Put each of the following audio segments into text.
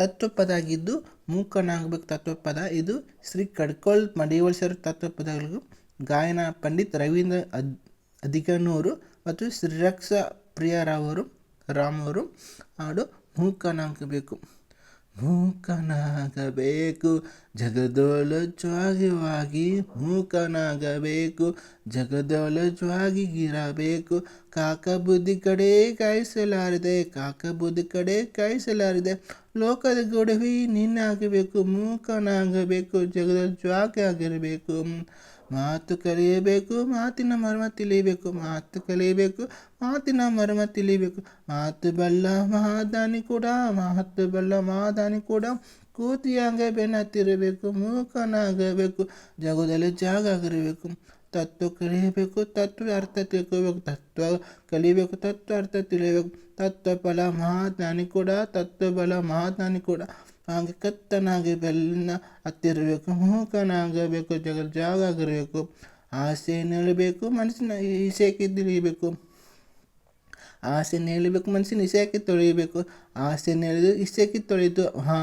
ತತ್ವಪದ ಆಗಿದ್ದು ಮೂಕನಾಗಬೇಕು ತತ್ವಪದ. ಇದು ಶ್ರೀ ಕಡ್ಕೋಳ್ ಮಡಿಯೋಳ್ ತತ್ವಪದಗಳಿಗೂ ತತ್ವಪದಗಳು ಗಾಯನ ಪಂಡಿತ್ ರವೀಂದ್ರ ಅದ್, ಅಧಿಕನೂರು ಮತ್ತು ಶ್ರೀರಕ್ಷ ಪ್ರಿಯರವರು ರಾಮವರು ಹಾಡು ಮೂಕನಾಗಬೇಕು. ಮೂಕನಾಗಬೇಕು. ಜಗದೊಳಜಾಗಿವಾಗಿ ಮೂಕನಾಗಬೇಕು. ಜಗದೊಳಜಾಗಿಗಿರಬೇಕು ಕಾಕ ಬುದ್ಧಿ ಕಡೆ ಕಾಯಿಸಲಾರದೆ ಕಾಕ ಬುದ್ಧಿ ಕಡೆ ಕಾಯಿಸಲಾರದೆ. ಲೋಕದ ಗೊಡವಿ ನಿನ್ನಾಗಬೇಕು, ಮೂಕನಾಗಬೇಕು, ಜಗದ ಜ್ವಾಗಿ ಆಗಿರಬೇಕು. ಮಾತು ಕಲಿಯಬೇಕು, ಮಾತಿನ ಮರ್ಮ ತಿಳಿಯಬೇಕು ಮಾತು ಕಲಿಯಬೇಕು, ಮಾತಿನ ಮರ್ಮ ತಿಳಿಬೇಕು. ಮಾತು ಬಲ್ಲ ಮಹಾದಾನಿ ಕೂಡ, ಮಾತು ಬಲ್ಲ ಮಹಾದಾನಿ ಕೂಡ ಕೂತಿಯಾಗ ಬೆನ್ನತ್ತಿರಬೇಕು ಮೂಕನಾಗಬೇಕು, ಜಗದಲ್ಲಿ ಜಾಗ ಆಗಿರಬೇಕು ತತ್ವ ಕಲಿಯಬೇಕು, ತತ್ವ ಅರ್ಥ ತಿಳ್ಕೋಬೇಕು, ತತ್ವ ಕಲಿಬೇಕು ತತ್ವ ಅರ್ಥ ತಿಳಿಯಬೇಕು. ತತ್ವ ಫಲ ಮಹಾದಾನಿ ಕೂಡ, ತತ್ವ ಬಲ ಮಹಾದಾನಿ ಕೂಡ. ಹಾಗೆ ಕತ್ತನಾಗಿ ಬೆಲ್ಲ ಹತ್ತಿರಬೇಕು ಮೂಕನಾಗಬೇಕು ಜಗ ಜಾಗ ಆಗಿರಬೇಕು. ಆಸೆ ನೆಳಬೇಕು ಮನಸ್ಸಿನ ಈಸೆಗೆ ತಿಳಿಯಬೇಕು. ಆಸೆ ನೆಳಬೇಕು ಮನಸ್ಸಿನ ಇಸೆಗೆ ತೊಳೆಯಬೇಕು. ಆಸೆ ನೆಳೆದು ಇಸೆಗೆ ತೊಳೆದು ಹಾ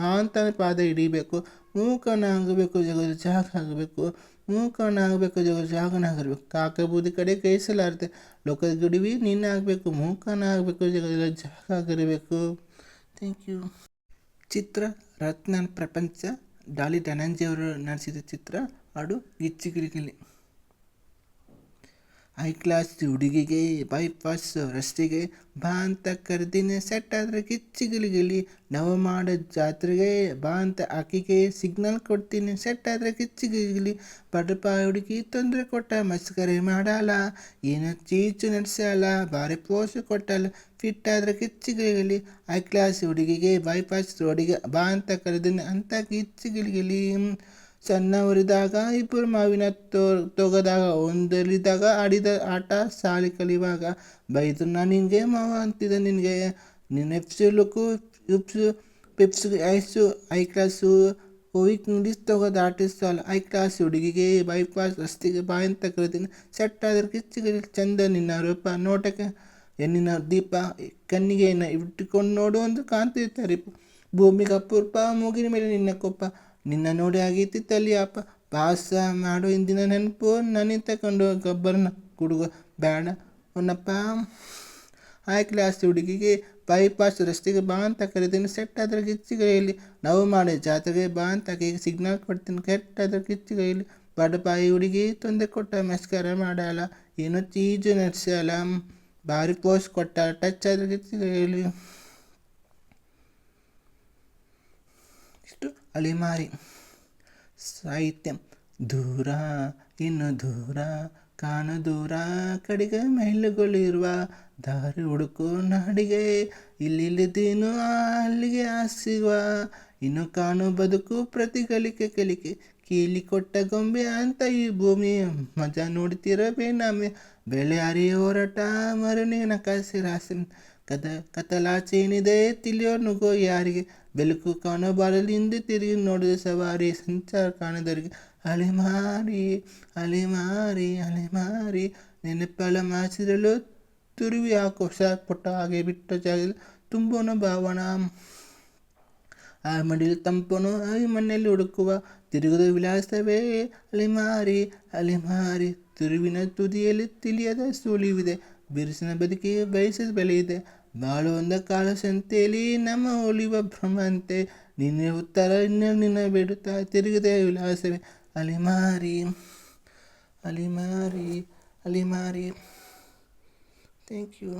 ಮಾಂತನ ಪಾದ ಹಿಡಿಬೇಕು ಮೂಕನಾಗಬೇಕು ಜಗದ ಜಾಗ ಆಗಬೇಕು ಮೂಕನಾಗಬೇಕು ಜಗ ಕಾಕ ಬೂದಿ ಕಡೆ ಕೈಸಲಾರದೆ ಲೋಕದ ಗುಡಿವಿ ನೀನಾಗಬೇಕು ಮೂಕನಾಗಬೇಕು ಜಗದ ಜಾಗ ಆಗಿರಬೇಕು. ಥ್ಯಾಂಕ್ ಯು ಚಿತ್ರ ರತ್ನ ಪ್ರಪಂಚ ಡಾಲಿ ಧನಂಜಯ ಅವರು ನಡೆಸಿದ ಚಿತ್ರ ಹಾಡು ಗಿಚ್ಚಿಗಿಲಿಗಿಲಿ ಹೈ ಕ್ಲಾಸ್ ಹುಡುಗಿಗೆ ಬೈಪಾಸ್ ರಸ್ತೆಗೆ ಬಾ ಅಂತ ಕರೆದಿನ ಸೆಟ್ ಆದರೆ ಕಿಚ್ಚಿಗಿಲಿಗಿಲಿ ನವ ಮಾಡೋ ಜಾತ್ರೆಗೆ ಬಾ ಅಂತ ಆಕಿಗೆ ಸಿಗ್ನಲ್ ಕೊಡ್ತೀನಿ ಸೆಟ್ ಆದರೆ ಕಿಚ್ಚಿಗಿಲಿಗಿಲಿ ಬಡಪ ಹುಡುಗಿ ತೊಂದರೆ ಕೊಟ್ಟ, ಮಸ್ಕರೆ ಮಾಡಲ್ಲ, ಏನೋ ಚೀಚು ನಡೆಸಲ್ಲ, ಭಾರಿ ಪೋಸು ಕೊಟ್ಟಲ್ಲ ಫಿಟ್ ಆದರೆ ಕಿಚ್ಚಿಗಿಲಿಗಿಲಿ ಹೈ ಕ್ಲಾಸ್ ಹುಡುಗಿಗೆ ಬೈಪಾಸ್ ರೋಡಿಗೆ ಬಾ ಅಂತ ಕರೆದಿನ ಅಂತ ಕಿಚ್ಚಿಗಿಲಿಗಿಲಿ ಸಣ್ಣವರಿದ್ದಾಗ, ಇಬ್ಬರು ಮಾವಿನ ತೋ, ತೊಗದಾಗ ಒಂದರಿದ್ದಾಗ ಆಡಿದ ಆಟ ಸಾಲಿ ಕಲಿಯುವಾಗ ಬೈದ್ರು ನಾನು ನಿನಗೆ ಮಾವ ಅಂತಿದ್ದೆ ನಿನಗೆ. ನಿನ್ನ ಎಫ್ಸು ಲುಕ್ಕು, ಉಪ್ಸು, ಪಿಪ್ಸು, ಐಸು, ಐ ಕ್ಲಾಸು ಹೋಗಿ ಇಂಗ್ಲೀಷ್ ತೊಗೋದು ಆಟಿಸ್ತಲ್ಲ ಐ ಕ್ಲಾಸ್ ಹುಡುಗಿಗೆ ಬೈಪಾಸ್ ರಸ್ತೆಗೆ ಬಾಯಿ ಅಂತ ಕರಿತೀನಿ. ಸೆಟ್ ಆದರೆ ಕಿಚ್ಚಿಗೆ ಚಂದ ನಿನ್ನ ರೂಪ ನೋಟಕ್ಕೆ ಹೆಣ್ಣಿನ ದೀಪ, ಕಣ್ಣಿಗೆ ಇಟ್ಟುಕೊಂಡು ನೋಡು, ಒಂದು ಕಾಣ್ತಿರ್ತಾರೆ ಭೂಮಿಗೆ ಅಪೂರ್ಪ ಮೂಗಿನ ಮೇಲೆ ನಿನ್ನ ಕೊಪ್ಪ. ನಿನ್ನ ನೋಡಿ ಆಗೈತಿ ತಲಿಯಪ್ಪ ಪಾಸ ಮಾಡೋ ಇಂದಿನ ನೆನಪು, ನನಗೆ ತಗೊಂಡು ಗೊಬ್ಬರನ ಕುಡುಗ ಬೇಡ ಅವನಪ್ಪ ಆ ಕ್ಲಾಸ್ ಹುಡುಗಿಗೆ ಬೈಪಾಸ್ ರಸ್ತೆಗೆ ಬಾ ಅಂತ ಕರಿತೀನಿ. ಸೆಟ್ ಆದ್ರೆ ಕಿಚ್ಚಿಗೈಲಿ ನಾವು ಮಾಡಿ ಜಾತ್ರೆಗೆ ಬಾ ಅಂತ ಈಗ ಸಿಗ್ನಲ್ ಕೊಡ್ತೀನಿ. ಕೆಟ್ಟಾದ್ರೆ ಬಡ ಬಡಪಾಯಿ ಹುಡುಗಿ ತೊಂದರೆ ಕೊಟ್ಟ ಮಸ್ಕಾರ ಮಾಡಲ್ಲ. ಏನೋ ಚೀಜು ನಡೆಸಲ್ಲ. ಭಾರಿ ಪೋಸ್ ಕೊಟ್ಟ. ಟಚ್ ಆದ್ರೆ ಕಿಚ್ಚಿಗೆಯಲ್ಲಿ ಇಷ್ಟು ಅಲೆಮಾರಿ. ಸಾಹಿತ್ಯ ದೂರ, ಇನ್ನು ದೂರ, ಕಾಣ ದೂರ, ಕಡೆಗೆ ಮಹಿಳೆಗಳಿರುವ ದಾರಿ ಹುಡುಕು ನಾಡಿಗೆ, ಇಲ್ಲಿಲ್ಲದೇನು ಅಲ್ಲಿಗೆ ಆಸಿವ. ಇನ್ನು ಕಾಣು ಬದುಕು ಪ್ರತಿ ಕಲಿಕೆ ಕಲಿಕೆ, ಕೀಲಿ ಕೊಟ್ಟ ಗೊಂಬೆ ಅಂತ ಈ ಭೂಮಿ, ಮಜಾ ನೋಡ್ತಿರಬೇ ನಮ್ಮೆ ಬೆಳೆ ಅರಿಯ ಹೋರಾಟ ಮರನೇ ನಕಾಸಿ ರಾಸಿ ಕದ ಕತಲಾಚೇನಿದೆ ತಿಳಿಯೋ ನುಗೋ ಯಾರಿಗೆ. ಬೆಳಕು ಕಾಣೋ ಬಾಳಲ್ಲಿ ಹಿಂದೆ ತಿರುಗಿ ನೋಡಿದ ಸವಾರಿ ಸಂಚಾರ ಕಾಣದವರಿಗೆ ಅಲೆಮಾರಿ ಅಲೆಮಾರಿ ಅಲೆಮಾರಿ ನೆನಪಳ ಮಾಸಿರಲು ತುರುವಿ ಹಾಕೋ ಪುಟ್ಟ ಹಾಗೆ ಬಿಟ್ಟ ಜಾಗದಲ್ಲಿ ತುಂಬೋನ ಭಾವನ. ಆ ಮಡಿಲು ತಂಪನು ಈ ಮಣ್ಣಲ್ಲಿ ಹುಡುಕುವ ತಿರುಗದ ವಿಳಾಸವೇ. ಅಲೆಮಾರಿ ಅಲೆಮಾರಿ ತಿರುವಿನ ತುದಿಯಲ್ಲಿ ತಿಳಿಯದ ಸುಳಿವಿದೆ. ಬಿರುಸಿನ ಬದುಕಿಗೆ ಬಯಸಿದ ಬೆಲೆ ಇದೆ ಬಾಳುವಂದ ಕಾಲ ಸಂತೆಯಲ್ಲಿ ನಮ್ಮ ಒಲಿಯುವ ಭ್ರಮಂತೆ ನಿನ್ನ ಉತ್ತರ ಇನ್ನು ನಿನ್ನ ಬೇಡುತ್ತಾ ತಿರುಗದ ವಿಳಾಸವೇ ಅಲೆಮಾರಿ ಅಲೆಮಾರಿ ಅಲೆಮಾರಿ ಥ್ಯಾಂಕ್ ಯು